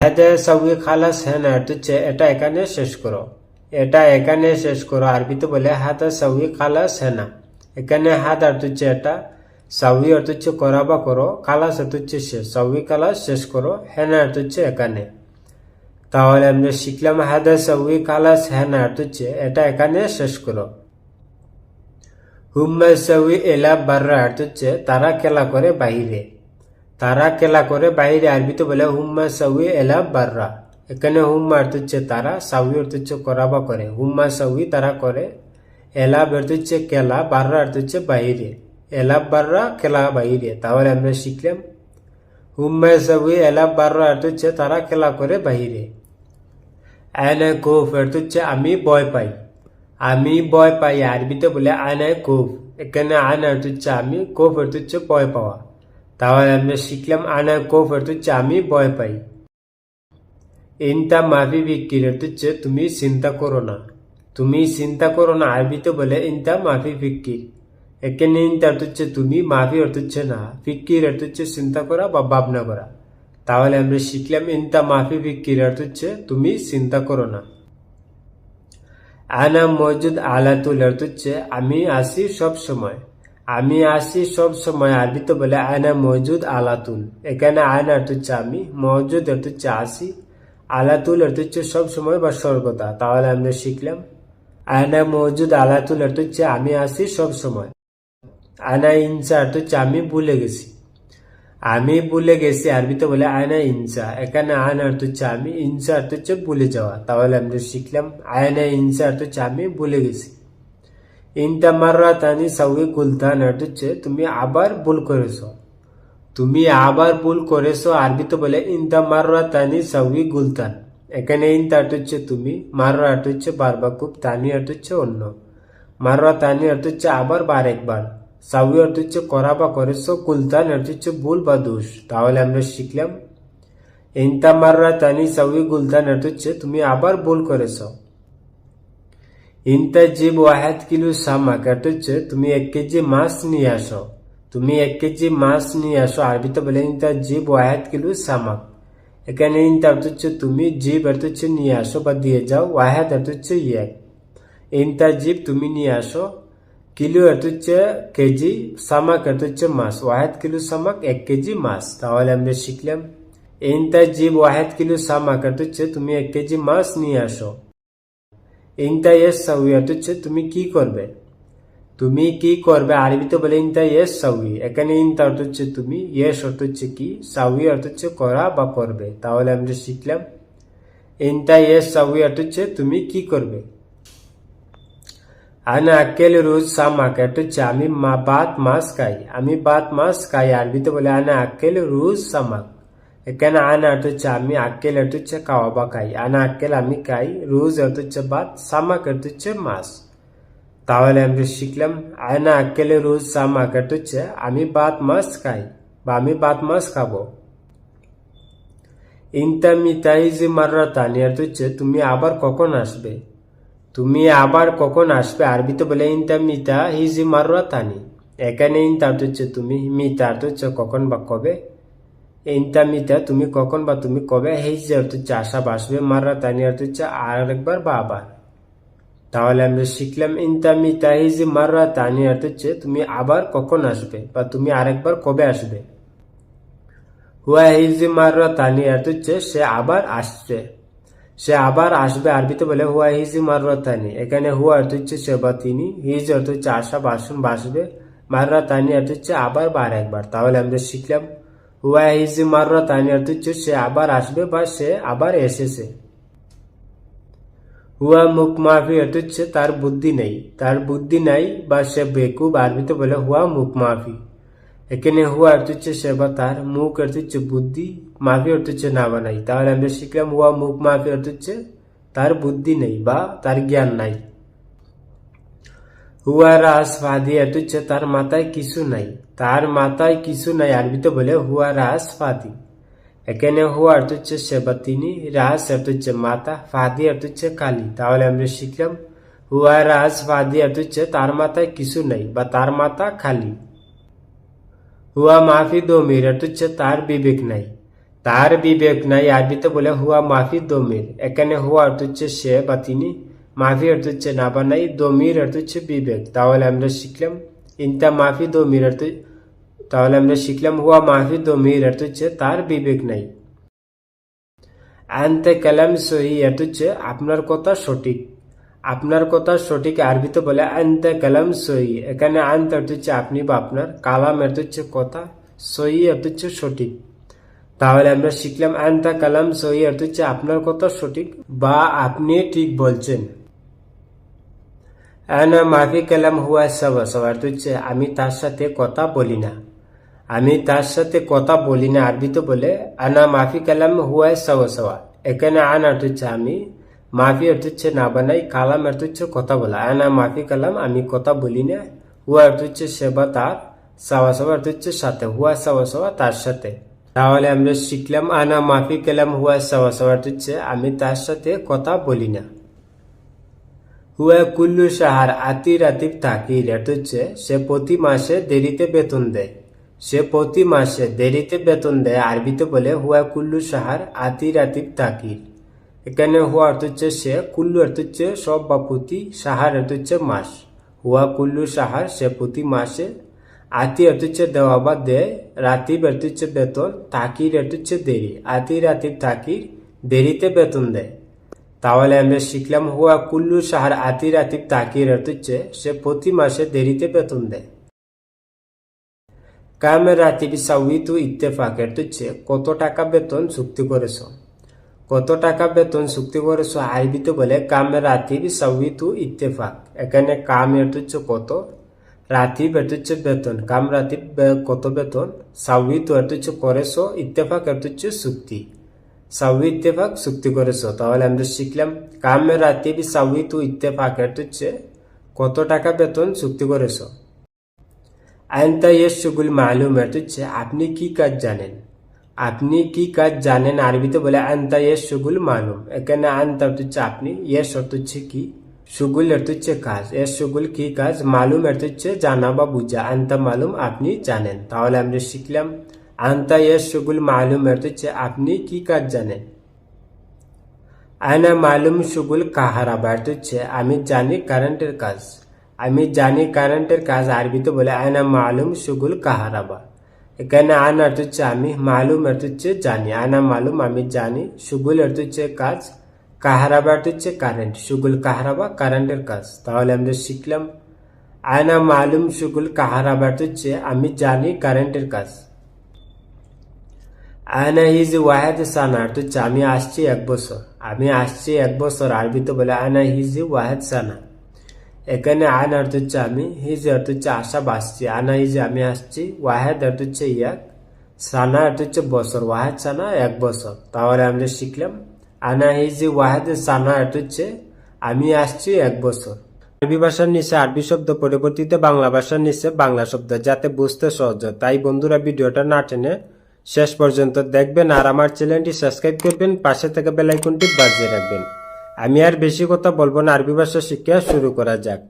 হাদা সাউই খালাস হ্যাঁ না, তো চে- এটা এখানে শেষ করো। এটা এখানে শেষ করো, আরবিতে বলে হাদা সাউই খালাস হ্যাঁ এখানে হাত হচ্ছে এটা সাউই অর্থ হচ্ছে করা বা করো, খালাস হচ্ছে শেষ সাউই খালাস শেষ করো হ্যাঁ না অর্থ হচ্ছে এখানে। তাহলে আমরা শিখলাম হাদা সাউই খালাস হ্যাঁ না অর্থ হচ্ছে এটা এখানে শেষ করো। হুম্মা সাউই এলা বাররা অর্থ হচ্ছে তারা খেলা করে বাহিরে। তারা খেলা করে বাইরে আরবিতে বলে, হুম্মা সাউই এলা বাররা। এখানে হুম্মা অর্থ হচ্ছে তারা, সাউই অর্থ হচ্ছে করা বা করে। হুম্মা সাউই তারা করে, এলা অর্থ হচ্ছে খেলা বাররা অর্থ হচ্ছে বাইরে। এলাব বাররা খেলা বাইরে, তাহলে আমরা শিখলাম। হুম্মা সাউই এলাব বাররা অর্থ হচ্ছে তারা খেলা করে বাইরে। আয়না কোফ অর্থ হচ্ছে আমি ভয় পাই। আমি ভয় পাই, আরবিতে বলে আয়না কোফ। এখানে আয়না অর্থ হচ্ছে আমি, কোফ অর্থ হচ্ছে ভয় পাওয়া। তাহলে আমরা শিখলাম আয়না কোফ অর্থ হচ্ছে আমি ভয় পাই। ইনতা মাফি ফিকির অর্থ হচ্ছে তুমি চিন্তা করো না। তুমি চিন্তা করো না আরবিতে বলে ইনতা মাফি ফিকির এখানে অর্থ হচ্ছে তুমি মাফি হচ্ছে না ফিকির অর্থ হচ্ছে চিন্তা করা বা ভাবনা করা। তাহলে আমরা শিখলাম ইনতা মাফি ফিকির অর্থ হচ্ছে তুমি চিন্তা করো না। আনা মজুদ আলাতুল হচ্ছে আমি আসি সব সময়। আমি আসি সব সময় আরবিতে বলে, আয়না মজুদ আলাতুল। এখানে আয়না অর্থ হচ্ছে আমি, মজুদ অর্থ হচ্ছে আসি, আলাতুল অর্থ হচ্ছে সব সময় বা সর্বদা তাহলে আমরা শিখলাম, আয়না মজুদ আলাতুল অর্থ হচ্ছে আমি আসি সব সময়। আয়না ইনসা অর্থ হচ্ছে আমি ভুলে গেছি। আমি ভুলে গেছি আরবিতে বলে, আয়না ইনসা। এখানে আয়না অর্থ হচ্ছে আমি, ইনসা হচ্ছে ভুলে যাওয়া। তাহলে আমরা শিখলাম, আয়না ইনসা অর্থ হচ্ছে আমি ভুলে গেছি। ইনটা মাররা তানি সাউই গুলতান হচ্ছে তুমি আবার ভুল করেছ তুমি আবার ভুল করেছ আরবিতে বলে ইনটা মাররা তানি সাউই গুলতান এখানে অর্থ হচ্ছে তুমি মাররা হচ্ছে বারবার খুব তানি হচ্ছে অন্য মাররা তানি হচ্ছে আবার বার একবার সাউই হচ্ছে করা বা করেছ গুলতান হচ্ছে ভুল বা দোষ তাহলে আমরা শিখলাম ইনটা মাররা তানি সাউই গুলতান হচ্ছে তুমি আবার ভুল করেছ ইন্তাজিব ওয়াহেদ কিলো সামাক এটা হচ্ছে তুমি এক কেজি মাছ নিয়ে আসো। তুমি এক কেজি মাছ নিয়ে আসো, আরবিতে বলে ইন্তাজিব ওয়াহেদ কিলো সামাক এখানে ইন্তা অর্থ তুমি জিব অর্থ নিয়ে আসো বা দিয়ে যাও ওয়াহেদ অর্থ হচ্ছে এক ইন্তাজিব তুমি নিয়ে আসো, কিলো অর্থ কেজি সামাক অর্থ হচ্ছে মাছ ওয়াহেদ কিলো সামাক এক কেজি মাছ। তাহলে আমরা শিখলাম, ইন্তাজিব ওয়াহেদ কিলো সামাক অর্থ তুমি এক কেজি মাছ নিয়ে আসো। ইনটা ইয়েস সাউই অর্থ হচ্ছে তুমি কি করবে তুমি কি করবে আরবিতে বলে ইনটা ইয়েস সাউই এখানে ইনটা অর্থ হচ্ছে তুমি ইয়েস অর্থ হচ্ছে কি সাউই অর্থ হচ্ছে করা বা করবে তাহলে আমরা শিখলাম ইনটা ইয়েস সাউই অর্থ হচ্ছে তুমি কি করবে আনা আকেল রোজ সামাক অর্থ হচ্ছে আমি মা বাত মাছ খাই আমি বাত মাছ খাই আরবিতে বলে আনা আকেল রোজ সামাক এখানে আনা হচ্ছে আমি আক্কেল হচ্ছে খাওয়া বা খাই আনা আক্কেল আমি খাই রোজ হচ্ছে ভাত সামাক হচ্ছে মাছ তাহলে আমরা শিখলাম আয়না আক্কেলে রোজ সামাক হচ্ছে আমি ভাত মাছ খাই বা আমি ভাত মাছ খাব ইনতা মিতাইজি মাররা তানি অর্থ হচ্ছে তুমি আবার কখন আসবে তুমি আবার কখন আসবে আরবিতে বলে ইনতা মিতা হিজি মাররা তানি এখানে ইনতা হচ্ছে তুমি মিতা হচ্ছে কখন বা কবে ইনতা মিতা তুমি কখন বা তুমি কবে অর্থ হচ্ছে আশা বাসবে মাররা তানি হচ্ছে আর একবার বা আবার। তাহলে আমরা শিখলাম ইনতা মিতা এই মাররা তানি হচ্ছে তুমি আবার কখন আসবে বা তুমি আরেকবার কবে আসবে? হুয়া যে মাররা তানি হচ্ছে সে আবার আসছে। সে আবার আসবে আরবিতে বলে হুয়া হিজি মাররা তানি এখানে হুয়া অর্থ হচ্ছে সে বা তিনি হিজ অর্থ হচ্ছে আশা বাসন বাসবে মাররা তানি অর্থ হচ্ছে আবার বা আরেকবার তাহলে আমরা শিখলাম হিজি মাররা তানি অর্থ হচ্ছে সে আবার আসবে বা সে আবার এসেছে হুয়া মুখ মাফি অর্থ হচ্ছে তার বুদ্ধি নেই তার বুদ্ধি নাই বা সে বেকুব আরবিতে বলে হুয়া মুখ মাফি এখানে হুয়া অর্থ সে বা তার মুখ অর্থ বুদ্ধি মাফি অর্থ না বানাই তাহলে আমরা শিখলাম হুয়া মুখ মাফি অর্থ তার বুদ্ধি নেই বা তার জ্ঞান নাই হুয়া রাস ফাদি হচ্ছে তার মাথায় কিছু নাই তার মাথায় কিছু নাই, আরবিতে বলে, হুয়া রাস ফাদি। এখানে হুয়া অর্থ হচ্ছে সে বা তিনি রাস অর্থ হচ্ছে মাথা ফাদি অর্থ হচ্ছে কালি। তাহলে আমরা শিখলাম, হুয়া রাস ফাদি অর্থ হচ্ছে তার মাথায় কিছু নাই বা তার মাথা খালি। হুয়া মাফি দমির অর্থ হচ্ছে তার বিবেক নাই। তার বিবেক নাই, আরবিতে বলে, হুয়া মাফি দমির। এখানে হুয়া অর্থ হচ্ছে সে বা তিনি, মাফি অর্থ হচ্ছে না বা নাই, দমির অর্থ হচ্ছে বিবেক। তাহলে আমরা শিখলাম, ইনতা মাফি দমির অর্থ তাহলে আমরা শিখলাম হুয়া মাফি দমির অর্থ হচ্ছে তার বিবেক নাই। আনতে কালাম সহি অর্থ হচ্ছে আপনার কথা সঠিক। আপনার কথা সঠিক আরবিতে বলে আনতে কালাম সহি। এখানে আনতে অর্থ হচ্ছে আপনি বা আপনার, কালাম অর্থ হচ্ছে কথা, সহি অর্থ হচ্ছে সঠিক। তাহলে আমরা শিখলাম আনতা কালাম সহি অর্থ হচ্ছে আপনার কথা সঠিক বা আপনি ঠিক বলছেন। আনা মাফি কালাম হুয়া সবা সবা অর্থ হচ্ছে আমি তার সাথে কথা বলি না। আমি তার সাথে কথা বলি না আরবিতে বলে, আনা মাফি কালাম হুয়া সবা সবা এখানে আন অর্থ হচ্ছে আমি, মাফি অর্থ হচ্ছে না বানাই, কালাম অর্থ হচ্ছে কথা বলা। আনা মাফি কালাম, আমি কথা বলি না। হুয়া অর্থ হচ্ছে সেবা তার, সাওয়া সাওয়া অর্থ হচ্ছে সাথে, হুয়া সাওয়া সাওয়া তার সাথে। তাহলে আমরা শিখলাম, আনা মাফি কালাম হুয়া সাওয়া সাওয়া অর্থ হচ্ছে আমি তার সাথে কথা বলি না। হুয়া কুল্লু সাহার আতির আতির তাকির অর্থ হচ্ছে সে প্রতি মাসে দেরিতে বেতন দেয়। সে প্রতি মাসে দেরিতে বেতন দেয় আরবিতে বলে, হুয়া কুল্লু সাহার আতির আতির তাকির। এখানে হুয়া অর্থ হচ্ছে সে, কুল্লু অর্থ হচ্ছে সব বা প্রতি, সাহার অর্থ হচ্ছে মাস। হুয়া কুল্লু সাহার সে প্রতি মাসে, আতি অর্থ হচ্ছে দেওয়া বা দেয়, রাতিব অর্থ হচ্ছে বেতন, তাকির অর্থ হচ্ছে দেরি। আতি রাতিব তাকির, দেরিতে বেতন দেয়। তাহলে আমরা শিখলাম হুয়া কুল্লু সাহার আতি রাতিব তাকির অর্থ হচ্ছে সে প্রতি মাসে দেরিতে বেতন দেয়। কামের রাতিবি সাউিতু ইত্তেফাক অর্থ হচ্ছে কত টাকা বেতন চুক্তি করেছ? কত টাকা বেতন চুক্তি করেছ আরবিতে বলে কামের রাতিবি সাউিতু ইত্তেফাক। এখানে কাম অর্থ হচ্ছে কত? রাতিব অর্থ হচ্ছে বেতন। কাম রাতিব বে- কত বেতন? সাউিতু অর্থ হচ্ছে করেছ ইত্তেফাক হচ্ছে চুক্তি। সাউি ইত্তেফাক চুক্তি করেছ। তাহলে আমরা শিখলাম কামের রাতিবি সাউিতু ইত্তেফাক অর্থ হচ্ছে কত টাকা বেতন চুক্তি করেছ? আইনতা ইয়ের সুগুল হচ্ছে আপনি কি কাজ জানেন? আপনি কি কাজ জানেন আরবিতে বলে আনতা ইয়ের সুগুল মালুম। এখানে আনতা হচ্ছে আপনি, ইয়েস অর্থ হচ্ছে কি? সুগুল অর্থ হচ্ছে কাজ। এর সুগুল কি কাজ? মালুম অর্থ হচ্ছে জানা বা বুঝা। আনতা মালুম আপনি জানেন। তাহলে আমরা শিখলাম, আনতা ইয়ের সুগুল মালুম অর্থ হচ্ছে আপনি কি কাজ জানেন? আয়না মালুম সুগুল কাহারাবা অর্থ হচ্ছে আমি জানি কারেন্টের কাজ। আমি জানি কারেন্টের কাজ আরবিতে বলে আয়না মালুম সুগুল কাহারাবা। এখানে আন অর্থ হচ্ছে, আমি মালুম অর্থ হচ্ছে, জানি। আয়না মালুম, আমি জানি। সুগুল অর্থ হচ্ছে, কাজ। কাহারাবা হচ্ছে, কারেন্ট। সুগুল কাহারাবা, কারেন্টের কাজ। তাহলে আমরা শিখলাম আয়না মালুম সুগুল কাহারাবা হচ্ছে, আমি জানি কারেন্টের কাজ। আয়না হিজ ওয়াহেদ সানা অর্থ হচ্ছে, আমি আসছি এক বছর। আমি আসছি এক বছর। আরবিতে বলে আয়না হিজ ওয়াহেদ সানা। এখানে আয়না অর্থ হচ্ছে আমি হিজ অর্থ হচ্ছে আশা বাসছি আনা হিজ আমি আসছি ওয়াহেদ অর্থ হচ্ছে ইয়াক সানা অর্থ হচ্ছে বছর ওয়াহেদ সানা এক বছর তাহলে আমরা শিখলাম আনা হিজ ওয়াহেদ সানা অর্থ হচ্ছে আমি আসছি এক বছর আরবি ভাষার নিচে আরবি শব্দ পরবর্তীতে বাংলা ভাষার নিচে বাংলা শব্দ যাতে বুঝতে সহজ তাই বন্ধুরা ভিডিওটা না টেনে শেষ পর্যন্ত দেখবেন আর আমার চ্যানেলটি সাবস্ক্রাইব করবেন, পাশে থাকা বেলাইকনটি বাজিয়ে রাখবেন। আমি আর বেশি কথা বলব না, আরবি ভাষা শিক্ষা শুরু করা যাক।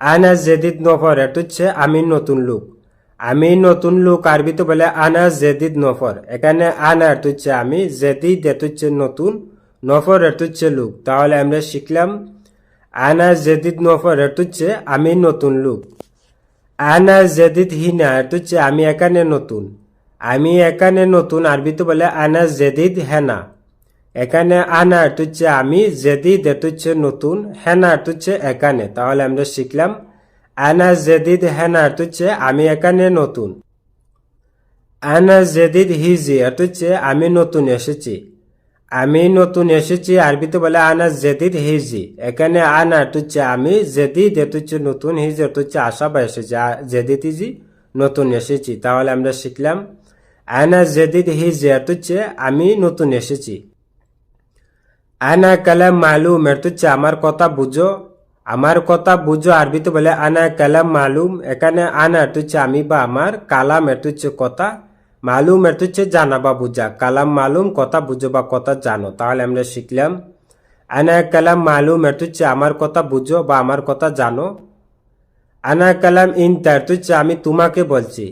আনা জেদিদ নফর, এটা হচ্ছে আমি নতুন লোক। আমি নতুন লোক আরবিতে বলে আনা জেদিদ নফর। এখানে আনা এটা হচ্ছে আমি, জেদিদ এটা হচ্ছে নতুন, নফর এটা হচ্ছে লোক। তাহলে আমরা শিখলাম আনা জেদিদ নফর এটা হচ্ছে আমি নতুন লোক। আনা জেদিদ হিনা এটা হচ্ছে আমি এখানে নতুন। আমি এখানে নতুন, আরবিতে বলে আনা জেদিদ হেনা। এখানে আনা হচ্ছে আমি এটা হচ্ছে নতুন, হেনা হচ্ছে এখানে। তাহলে আমরা শিখলাম, আনা জেদিদ হেনা হচ্ছে আমি এখানে নতুন। আনা জেদিদ হিজি হচ্ছে আমি নতুন এসেছি। আমি নতুন এসেছি, আরবিতে বলে আনা জেদিদ হিজি এখানে আনা হচ্ছে আমি জেদিদ হচ্ছে নতুন হিজি হচ্ছে আশা বা এসেছি। জেদিদ হিজি নতুন এসেছি। তাহলে আমরা শিখলাম, আনা জেদিদ হিজি হচ্ছে আমি নতুন এসেছি। আনা কালাম মালুম এটা হচ্ছে আমার কথা বুঝো। আমার কথা বুঝো, আরবিতে বলে আনা কালাম মালুম। এখানে আনা হচ্ছে আমি বা আমার। কালাম এটা হচ্ছে কথা। মালুম এটা হচ্ছে জানা বা বুঝা। কালাম মালুম, কথা বুঝো বা কথা জানো। তাহলে আমরা শিখলাম। আনা কালাম মালুম হচ্ছে আমার কথা বুঝো বা আমার কথা জানো। আনা কালাম ইনতা এটা হচ্ছে আমি তোমাকে বলছি।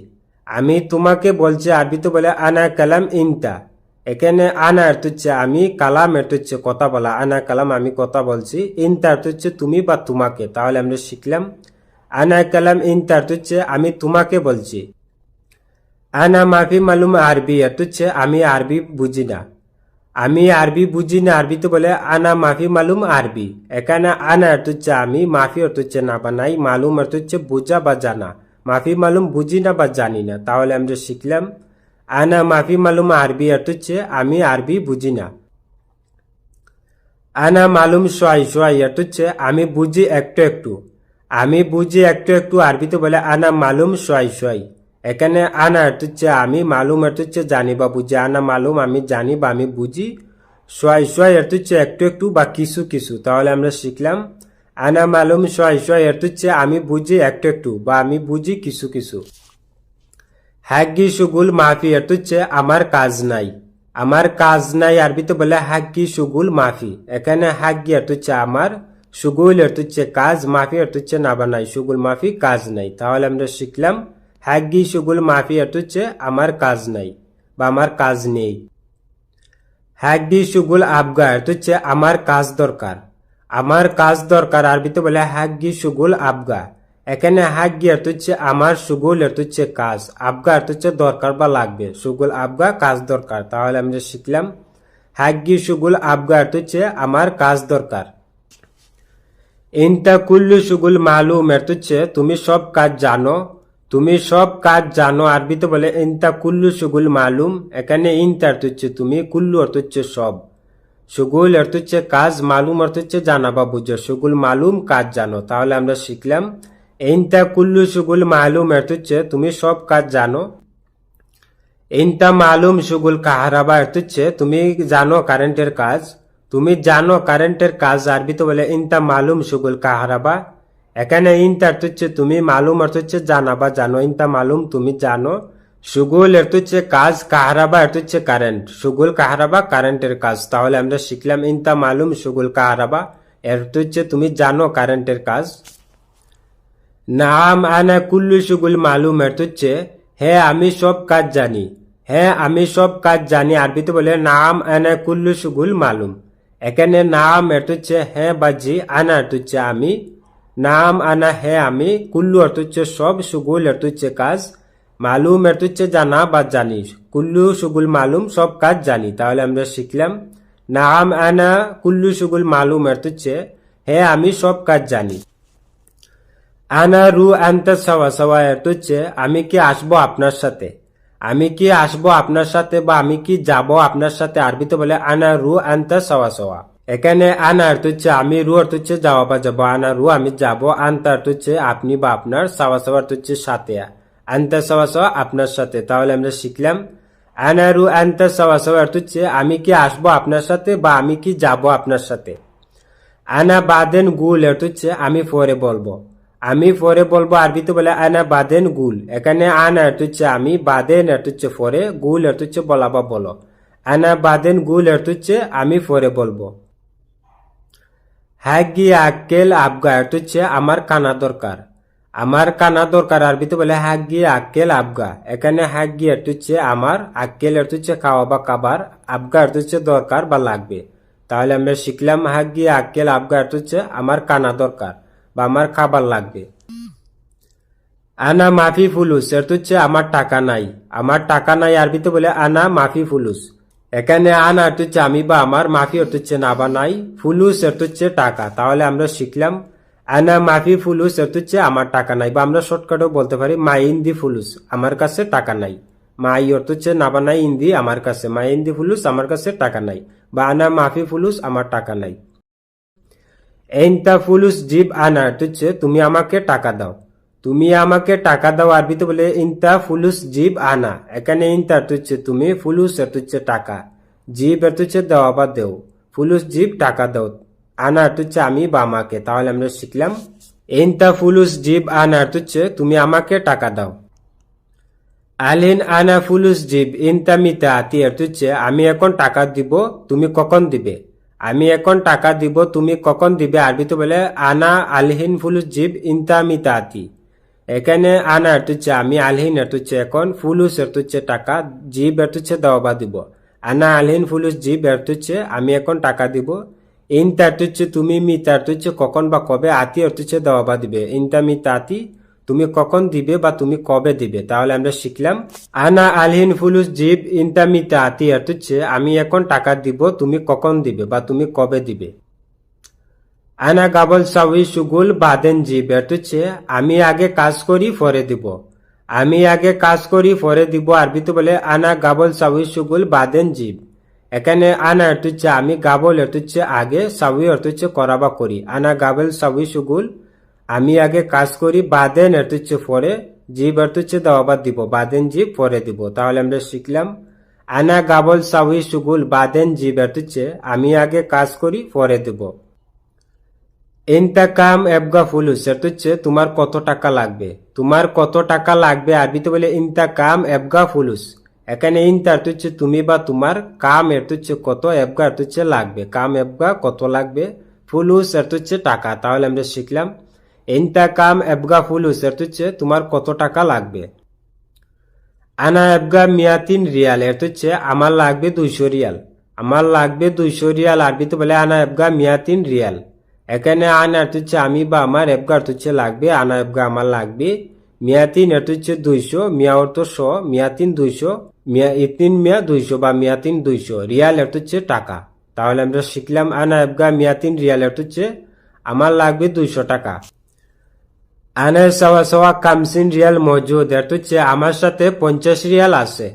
আমি তোমাকে বলছি, আরবিতে বলে আনা কালাম ইনতা। এখানে আনা এর হচ্ছে আমি কালাম এর হচ্ছে কথা বলা, আনা কালাম আমি কথা বলছি ইনতা এর হচ্ছে তুমি বা তোমাকে, তাহলে আমরা শিখলাম। আনা কালাম ইনতা এর হচ্ছে আমি তোমাকে বলছি। আনা মাফি মালুম আরবি হচ্ছে আমি আরবি বুঝি না। আমি আরবি বুঝি না আরবি তো বলে আনা মাফি মালুম আরবি। এখানে আনা হচ্ছে আমি মাফি অর্থ হচ্ছে না বা নাই, মালুম অর্থ হচ্ছে বোঝা বা জানা। মাফি মালুম বুঝি না বা জানি না, তাহলে আমরা শিখলাম। আনা মাফি মালুম আরবি হচ্ছে আমি আরবি বুঝি না। আনা মালুম সোয়াই সোয়াই হচ্ছে আমি বুঝি একটু একটু। আমি বুঝি একটু একটু আরবিতে বলে আনা মালুম সোয়াই সোয়াই। এখানে আনা হচ্ছে আমি মালুম হচ্ছে জানি বা বুঝি। আনা মালুম, আমি জানি বা আমি বুঝি। সোয়াই সোয়াই হচ্ছে একটু একটু বা কিছু কিছু। তাহলে আমরা শিখলাম, আনা মালুম, সোয়াই সোয়াই হচ্ছে আমি বুঝি একটু একটু বা আমি বুঝি কিছু কিছু। হ্যাগি সুগুল মাফি হচ্ছে আমার কাজ নাই। আমার কাজ নাই আরবিতে বলে হ্যাগি সুগুল মাফি। এখানে অর্থ হচ্ছে আমার, সুগুল হচ্ছে কাজ, মাফি অর্থ হচ্ছে না বা নাই সুগুল মাফি কাজ নাই। তাহলে আমরা শিখলাম হ্যাগি সুগুল মাফি হচ্ছে আমার কাজ নাই বা আমার কাজ নেই। হ্যাগি সুগুল আবগা হচ্ছে আমার কাজ দরকার। আমার কাজ দরকার আরবিতে বলে হ্যাগি সুগুল আবগা। এখানে হ্যাগি অর্থ হচ্ছে আমার সুগুল অর্থ হচ্ছে কাজ। আবগা অর্থ হচ্ছে দরকার বা লাগবে। সুগুল, আবগা, কাজ দরকার। তাহলে আমরা শিখলাম হ্যাগি সুগুল আবগা অর্থ হচ্ছে আমার কাজ দরকার। ইনতা কুল্লু সুগুল মালুম অর্থ হচ্ছে তুমি সব কাজ জানো। তুমি সব কাজ জানো, আরবিতে বলে ইনতা কুল্লু সুগুল মালুম। এখানে ইনতা অর্থ হচ্ছে তুমি কুল্লু অর্থ হচ্ছে সব। সুগুল অর্থ হচ্ছে কাজ মালুম অর্থ হচ্ছে জানা বা বুঝো। সুগুল, মালুম, কাজ জানো। তাহলে আমরা শিখলাম ইনতা কুল্লু সুগুল মালুম হচ্ছে তুমি সব কাজ জানো। ইনতা মালুম সুগুল কাহারাবা অর্থ হচ্ছে তুমি জানো কারেন্টের কাজ। তুমি জানো কারেন্টের কাজ আরবিতে বলে ইনতা মালুম সুগুল কাহারাবা। এখানে ইনতা অর্থ হচ্ছে তুমি মালুম অর্থ হচ্ছে জানা। বা জানো ইনতা মালুম, তুমি জানো। সুগুল অর্থ হচ্ছে কাজ, কাহারাবা অর্থ হচ্ছে কারেন্ট। সুগুল কাহারাবা, কারেন্টের কাজ। তাহলে আমরা শিখলাম ইনতা মালুম, সুগুল কাহারাবা। এর হচ্ছে তুমি জানো কারেন্টের কাজ। নাম আনা কুল্লু সুগুল মালুম অর্থ হচ্ছে হ্যাঁ আমি সব কাজ জানি। হ্যাঁ আমি সব কাজ জানি। আরবিতে বলে, নাম আনা কুল্লু সুগুল মালুম। এখানে নাম অর্থ হচ্ছে হ্যাঁ বাজি, আনা অর্থ হচ্ছে আমি। নাম আনা হ্যাঁ আমি। কুল্লু অর্থ হচ্ছে সব সুগুল অর্থ হচ্ছে কাজ। মালুম অর্থ হচ্ছে জানা বা জানি। কুল্লু সুগুল মালুম, সব কাজ জানি। তাহলে আমরা শিখলাম, নাম আনা কুল্লু সুগুল মালুম অর্থ হচ্ছে হ্যাঁ আমি সব কাজ জানি। আনা রু আন্তা সাওয়া সাওয়া এর হচ্ছে, আমি কি আসব আপনার সাথে? আমি কি আসব আপনার সাথে বা আমি কি যাব আপনার সাথে? আরবিতে বলে আনা রু আন্তা সাওয়া সাওয়া। এখানে আনা অর্থ হচ্ছে, আমি রু অর্থ হচ্ছে যাওয়া বা যাব। আনা রু আমি যাব, আন্তা হচ্ছে আপনি বা আপনার, সাওয়া সাওয়া অর্থ হচ্ছে সাথে। আন্তা, সাওয়া সাওয়া আপনার সাথে। তাহলে আমরা শিখলাম। আনা রু আন্তা, সাওয়া সাওয়া হচ্ছে, আমি কি আসব আপনার সাথে বা আমি কি যাব আপনার সাথে? আনা বাদেন গুল অর্থ হচ্ছে, আমি পরে বলব। আমি পরে বলব আরবিতে বলে আনা বাদেন গুল। এখানে আনা হচ্ছে আমি, বাদেন হচ্ছে পরে, গুল হচ্ছে বলা বা বলো। আনা বাদেন গুল হচ্ছে আমি পরে বলব। হ্যাগি আক্কেল আবগা হচ্ছে আমার কানা দরকার। আমার কানা দরকার আরবিতে বলে হ্যাগি আক্কেল আবগা। এখানে হ্যাগি হচ্ছে আমার, আক্কেল এর হচ্ছে খাওয়া বা খাবার, আবগা হচ্ছে দরকার বা লাগবে। তাহলে আমরা শিখলাম হ্যাগি আক্কেল আবগা হচ্ছে আমার কানা দরকার। বা আমার খাবার লাগবে। আনা মাফি ফুলুস, এর হচ্ছে আমার টাকা নাই। আমার টাকা নাই আরবিতে বলে আনা মাফি ফুলুস। এখানে আনা অর্থ হচ্ছে আমি বা আমার, মাফি অর্থ হচ্ছে না বা নাই। ফুলুস অর্থ হচ্ছে টাকা, তাহলে আমরা শিখলাম, আনা মাফি ফুলুস অর্থ হচ্ছে আমার টাকা নাই বা আমরা শর্টকাটেও বলতে পারি মাই ইন্দি ফুলুস, আমার কাছে টাকা নাই। মাই অর্থ হচ্ছে না বা নাই, ইন্দি আমার কাছে মাই ইন্দি ফুলুস আমার কাছে টাকা নাই, বা আনা মাফি ফুলুস আমার টাকা নাই। এনতা ফুলুস জিব আনা হচ্ছে তুমি আমাকে টাকা দাও তুমি আমাকে টাকা দাও আরবিতে বলে ইনতা ফুলুস জিব আনা এখানে ইনতা হচ্ছে তুমি ফুলুস হচ্ছে টাকা জিব হচ্ছে দেওয়া বা দেও ফুলুস জিব টাকা দাও আনা হচ্ছে আমি বা আমাকে তাহলে আমরা শিখলাম ইনতা ফুলুস জিব আনা হচ্ছে তুমি আমাকে টাকা দাও আলিন আনা ফুলুস জিব ইনতা মিতা আতি হচ্ছে আমি এখন টাকা দিব তুমি কখন দিবে আমি এখন টাকা দিব, তুমি কখন দিবে? আরবিতে বলে, আনা আলহিন জিব ইনতা মিতাতি এখানে আনা এর হচ্ছে, আমি আলহিন এর হচ্ছে এখন ফুলুস এর হচ্ছে টাকা, জিব এর হচ্ছে দেওয়া দিব। আনা আলহিন ফুলুস জিব এর হচ্ছে, আমি এখন টাকা দিব। হচ্ছে, তুমি মিতা এর হচ্ছে, কখন বা কবে? আতি এর হচ্ছে দেওয়া বা দিবে। ইনতা মিতা আতি তুমি কখন দিবে বা তুমি কবে দিবে? তাহলে আমরা শিখলাম, আনা আলহিন ফুলুস জিব ইনতা মিতা আতি হচ্ছে, আমি এখন টাকা দিব, তুমি কখন দিবে বা তুমি কবে দিবে? আনা গাবল সাউই সুগুল বাদেন জি বেট হচ্ছে, আমি আগে কাজ করি, পরে দিব। আমি আগে কাজ করি, পরে দিব আরবিতে বলে, আনা গাবল সাউই সুগুল বাদেন জীব। এখানে আনা হচ্ছে, আমি গাবল হচ্ছে, আগে সাউই হচ্ছে, করা বা করি। আনা গাবল সাউই সুগুল আমি আগে কাজ করি, বাদেন এর হচ্ছে পরে, জীব অর্থ হচ্ছে দেওয়া বা দিব, বাদেন জীব পরে দিব। তাহলে আমরা শিখলাম, আনা গাবল সাউই সুগুল, বাদেন জীব এর হচ্ছে আমি আগে কাজ করি, পরে দিব। ইন্তাকাম এবগা ফুলুস সেটা হচ্ছে তোমার কত টাকা লাগবে? তোমার কত টাকা লাগবে? আরবিতে বলে ইন্তাকাম এবগা ফুলুস। এখানে ইন্তা অর্থ হচ্ছে তুমি বা তোমার, কাম এর হচ্ছে কত, এবগা অর্থ হচ্ছে লাগবে। কাম, এবগা কত লাগবে? ফুলুস এর হচ্ছে টাকা। তাহলে আমরা শিখলাম ইন্তাকাম এবগা ফুল এর হচ্ছে তোমার কত টাকা লাগবে? আনা এবগা মিয়াতিন রিয়াল এর হচ্ছে আমার লাগবে দুইশো রিয়াল। আমার লাগবে দুইশো রিয়াল আরবিতে বলে আনা এবগা মিয়াতিন রিয়াল। এখানে আন হচ্ছে আমি বা আমার এবগা অর্থ হচ্ছে লাগবে, আনা এবগা আমার লাগবে মিয়াতিন এর হচ্ছে দুইশো, মিয়া অর্থ শ, মিয়াতিন দুইশো, মিয়া ইতিন মিয়া দুইশো বা মিয়াতিন দুইশো। রিয়াল এর হচ্ছে টাকা। তাহলে আমরা শিখলাম আনা এবগা মিয়াতিন রিয়াল এর হচ্ছে আমার লাগবে দুইশো টাকা। আনা সওয়া সওয়া কামসিন রিয়াল মজুদ। এর হচ্ছে আমার সাথে পঞ্চাশ রিয়াল আছে।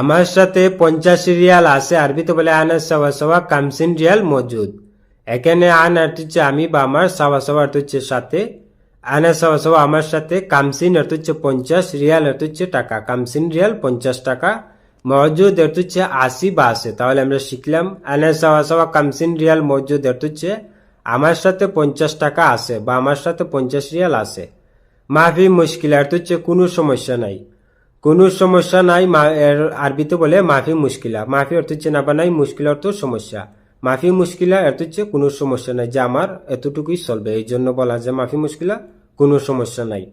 আমার সাথে পঞ্চাশ রিয়াল আছে। আরবিতে বলে আনা সওয়া সওয়া কামসিন রিয়াল মজুদ। এখানে আন অর্থ হচ্ছে আমি বা আমার সাওয়া সাওয়া হচ্ছে সাথে। আনা সাওয়া সাওয়া আমার সাথে কামসিন অর্থ হচ্ছে পঞ্চাশ রিয়াল অর্থ হচ্ছে টাকা। কামসিন রিয়াল পঞ্চাশ টাকা। মজুদ এর হচ্ছে আশি বা আছে। তাহলে আমরা শিখলাম, আনা সাওয়া সাওয়া কামসিন রিয়াল মজুদ অর্থ হচ্ছে আমার সাথে পঞ্চাশ টাকা আছে বা আমার সাথে পঞ্চাশ রিয়াল আছে। মাফি মুশকিল, আর হচ্ছে কোনো সমস্যা নাই। কোনো সমস্যা নাই আরবিতে বলে মাফি মুশকিলা। মাফি অর্থ হচ্ছে না বানাই মুশকিল অর্থ সমস্যা। মাফি মুশকিলা এত হচ্ছে কোনো সমস্যা নাই যে আমার এতটুকুই চলবে। এই জন্য বলা যে মাফি মুশকিলা, কোনো সমস্যা নাই।